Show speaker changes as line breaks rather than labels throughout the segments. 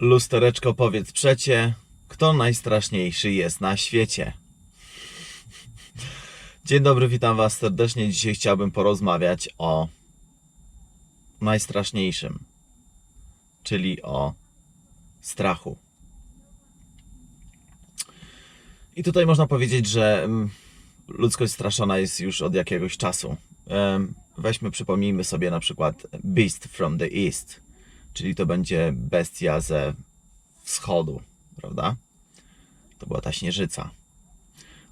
Lustereczko, powiedz przecie, kto najstraszniejszy jest na świecie? Dzień dobry, witam Was serdecznie. Dzisiaj chciałbym porozmawiać o najstraszniejszym, czyli o strachu. I tutaj można powiedzieć, że mm, ludzkość straszona jest już od jakiegoś czasu. Weźmy, przypomnijmy sobie na przykład Beast from the East, czyli to będzie bestia ze wschodu, prawda? To była ta śnieżyca.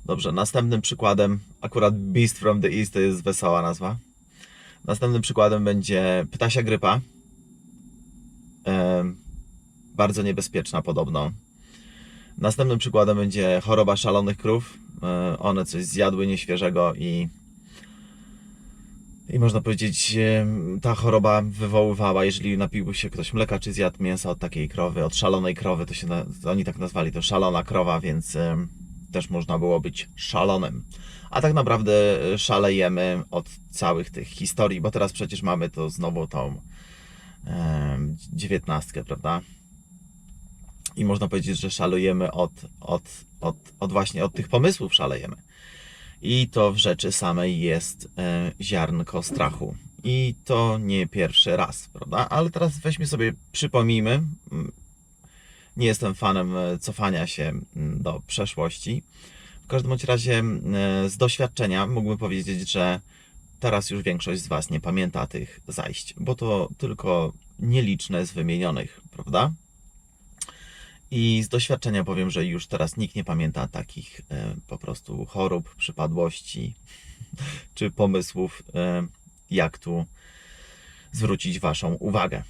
Dobrze, następnym przykładem, akurat Beast from the East to jest wesoła nazwa. Następnym przykładem będzie ptasia grypa. Em, bardzo niebezpieczna podobno. Następnym przykładem będzie choroba szalonych krów. E, One coś zjadły nieświeżego i i można powiedzieć, ta choroba wywoływała, jeżeli napiłby się ktoś mleka czy zjadł mięsa od takiej krowy, od szalonej krowy, to się na, oni tak nazwali, to szalona krowa, więc też można było być szalonym. A tak naprawdę e, szalejemy od całych tych historii, bo teraz przecież mamy to znowu tą dziewiętnastkę, prawda? I można powiedzieć, że szalujemy od, od, od, od właśnie od tych pomysłów szalejemy. I to w rzeczy samej jest e, ziarnko strachu. I to nie pierwszy raz, prawda? Ale teraz weźmy sobie, przypomnijmy. mm, Nie jestem fanem e, cofania się mm, do przeszłości. W każdym bądź razie mm, e, z doświadczenia mógłbym powiedzieć, że teraz już większość z Was nie pamięta tych zajść, bo to tylko nieliczne z wymienionych, prawda? I z doświadczenia powiem, że już teraz nikt nie pamięta takich e, po prostu chorób, przypadłości czy pomysłów, e, jak tu zwrócić Waszą uwagę.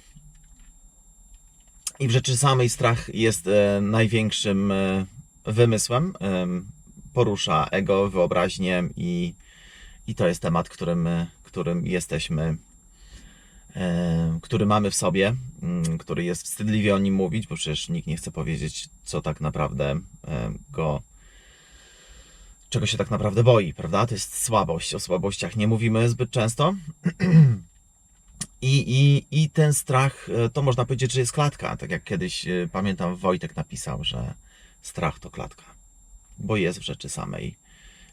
I w rzeczy samej strach jest e, największym wymysłem. Porusza ego, wyobraźnię i, i to jest temat, którym, którym jesteśmy który mamy w sobie, mm, który jest wstydliwie o nim mówić, bo przecież nikt nie chce powiedzieć, co tak naprawdę e, go, czego się tak naprawdę boi, prawda? To jest słabość. O słabościach nie mówimy zbyt często. I, i, I ten strach, e, to można powiedzieć, że jest klatka. Tak jak kiedyś e, pamiętam, Wojtek napisał, że strach to klatka, bo jest w rzeczy samej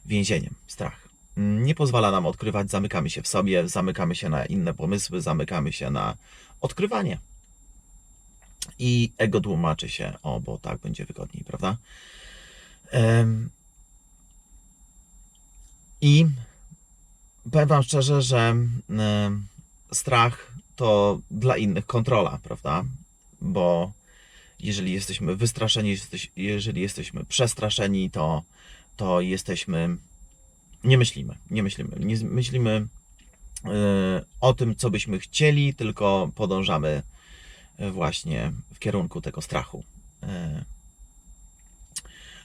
więzieniem. Strach nie pozwala nam odkrywać, zamykamy się w sobie, zamykamy się na inne pomysły, zamykamy się na odkrywanie. I ego tłumaczy się, o, bo tak będzie wygodniej, prawda? I powiem Wam szczerze, że strach to dla innych kontrola, prawda? Bo jeżeli jesteśmy wystraszeni, jeżeli jesteśmy przestraszeni, to, to jesteśmy nie myślimy, nie myślimy. Nie myślimy e, o tym, co byśmy chcieli, tylko podążamy e, właśnie w kierunku tego strachu. E,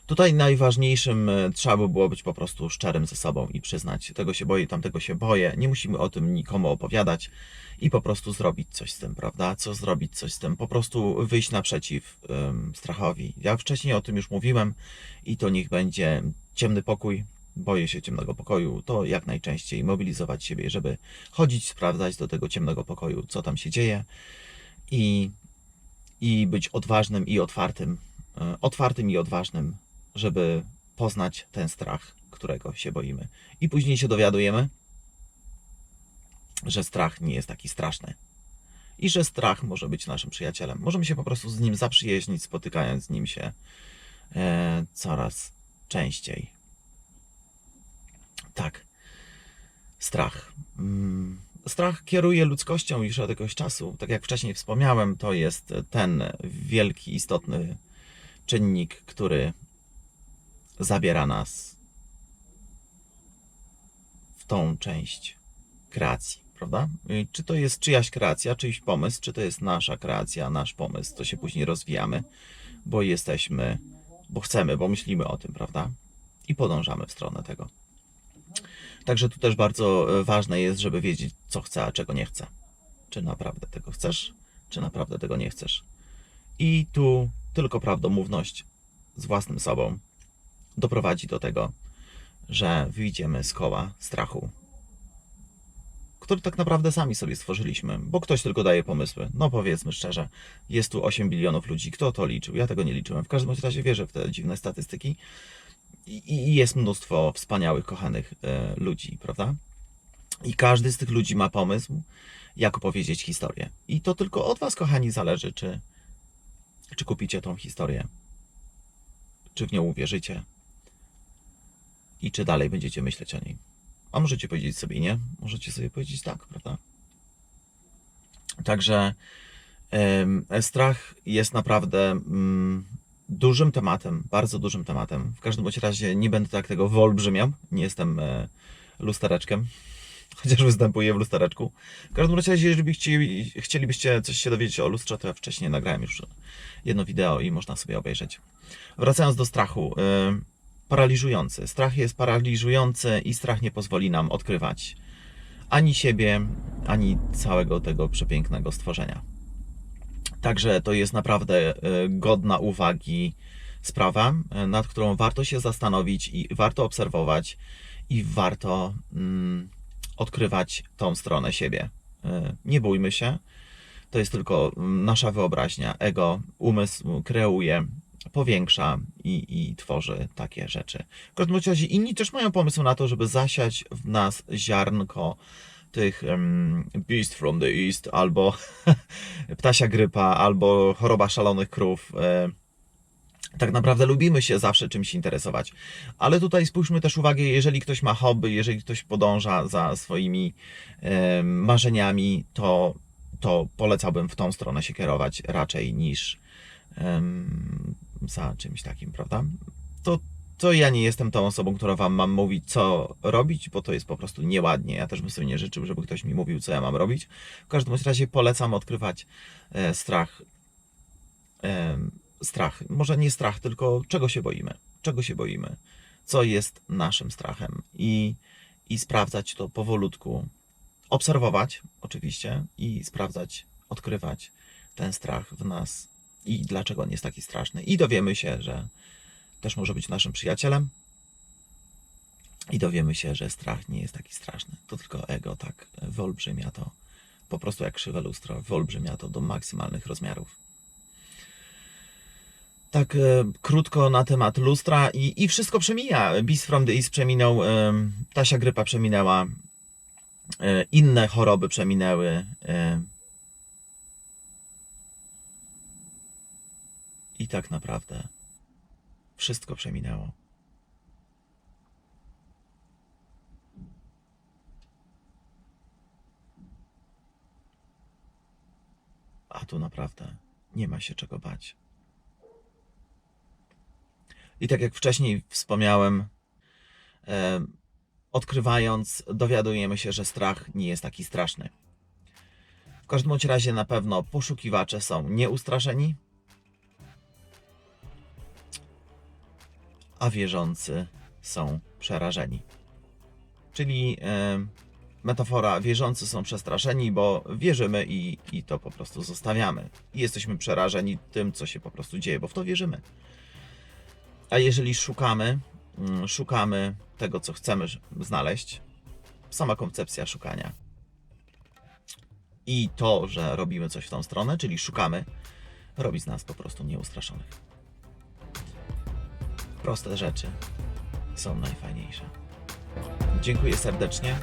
Tutaj najważniejszym trzeba by było być po prostu szczerym ze sobą i przyznać, tego się boję, tamtego się boję. Nie musimy o tym nikomu opowiadać i po prostu zrobić coś z tym, prawda? Co zrobić coś z tym? Po prostu wyjść naprzeciw em, strachowi. Ja wcześniej o tym już mówiłem i to niech będzie ciemny pokój, boję się ciemnego pokoju, to jak najczęściej mobilizować siebie, żeby chodzić, sprawdzać do tego ciemnego pokoju, co tam się dzieje i, i być odważnym i otwartym, e, otwartym i odważnym, żeby poznać ten strach, którego się boimy. I później się dowiadujemy, że strach nie jest taki straszny. I że strach może być naszym przyjacielem. Możemy się po prostu z nim zaprzyjaźnić, spotykając z nim się e, coraz częściej. Tak. Strach. Mm, Strach kieruje ludzkością już od jakiegoś czasu. Tak jak wcześniej wspomniałem, to jest ten wielki, istotny czynnik, który zabiera nas w tą część kreacji, prawda? Czy to jest czyjaś kreacja, czyjś pomysł, czy to jest nasza kreacja, nasz pomysł, to się później rozwijamy, bo jesteśmy, bo chcemy, bo myślimy o tym, prawda? I podążamy w stronę tego. Także tu też bardzo e, ważne jest, żeby wiedzieć, co chce, a czego nie chce. Czy naprawdę tego chcesz, czy naprawdę tego nie chcesz. I tu tylko prawdomówność z własnym sobą doprowadzi do tego, że wyjdziemy z koła strachu który tak naprawdę sami sobie stworzyliśmy, bo ktoś tylko daje pomysły. No powiedzmy szczerze, jest tu 8 bilionów ludzi. Kto to liczył? Ja tego nie liczyłem. W każdym razie wierzę w te dziwne statystyki i, i jest mnóstwo wspaniałych, kochanych e, ludzi, prawda? I każdy z tych ludzi ma pomysł, jak opowiedzieć historię. I to tylko od Was, kochani, zależy, czy, czy kupicie tą historię, czy w nią uwierzycie i czy dalej będziecie myśleć o niej. A możecie powiedzieć sobie nie, możecie sobie powiedzieć tak, prawda? Także strach jest naprawdę mm, dużym tematem, bardzo dużym tematem. W każdym bądź razie nie będę tak tego wyolbrzymiał, nie jestem e, lustereczkiem, chociaż występuję w lustereczku. W każdym razie, jeżeli chcieli, chcielibyście coś się dowiedzieć o lustrze, to ja wcześniej nagrałem już jedno wideo i można sobie obejrzeć. Wracając do strachu. em, paraliżujący. Strach jest paraliżujący i strach nie pozwoli nam odkrywać ani siebie, ani całego tego przepięknego stworzenia. Także to jest naprawdę e, godna uwagi sprawa, e, nad którą warto się zastanowić i warto obserwować i warto mm, odkrywać tą stronę siebie. E, Nie bójmy się. To jest tylko mm, nasza wyobraźnia. Ego, umysł kreuje, powiększa i, i tworzy takie rzeczy. W każdym razie inni też mają pomysł na to, żeby zasiać w nas ziarnko tych um, Beast from the East, albo ptasia grypa, albo choroba szalonych krów. E, tak naprawdę lubimy się zawsze czymś interesować. Ale tutaj spójrzmy też uwagę, jeżeli ktoś ma hobby, jeżeli ktoś podąża za swoimi e, marzeniami, to, to polecałbym w tą stronę się kierować raczej niż em, za czymś takim, prawda? To, to ja nie jestem tą osobą, która wam mam mówić, co robić, bo to jest po prostu nieładnie. Ja też bym sobie nie życzył, żeby ktoś mi mówił, co ja mam robić. W każdym razie polecam odkrywać e, strach. em, strach. Może nie strach, tylko czego się boimy. Czego się boimy. Co jest naszym strachem. I, i sprawdzać to powolutku. Obserwować, oczywiście, i sprawdzać, odkrywać ten strach w nas i dlaczego on jest taki straszny. I dowiemy się, że też może być naszym przyjacielem. I dowiemy się, że strach nie jest taki straszny. To tylko ego tak wyolbrzymia to, po prostu jak krzywe lustro, wyolbrzymia to do maksymalnych rozmiarów. Tak e, krótko na temat lustra i, i wszystko przemija. Beast from the East przeminął, e, Tasia grypa przeminęła, e, inne choroby przeminęły. E, I tak naprawdę wszystko przeminęło. A tu naprawdę nie ma się czego bać. I tak jak wcześniej wspomniałem, e, odkrywając, dowiadujemy się, że strach nie jest taki straszny. W każdym razie na pewno poszukiwacze są nieustraszeni, a wierzący są przerażeni. Czyli e, metafora wierzący są przestraszeni, bo wierzymy i, i to po prostu zostawiamy. I jesteśmy przerażeni tym, co się po prostu dzieje, bo w to wierzymy. A jeżeli szukamy, mm, szukamy tego, co chcemy znaleźć, sama koncepcja szukania i to, że robimy coś w tą stronę, czyli szukamy, robi z nas po prostu nieustraszonych. Proste rzeczy są najfajniejsze. Dziękuję serdecznie.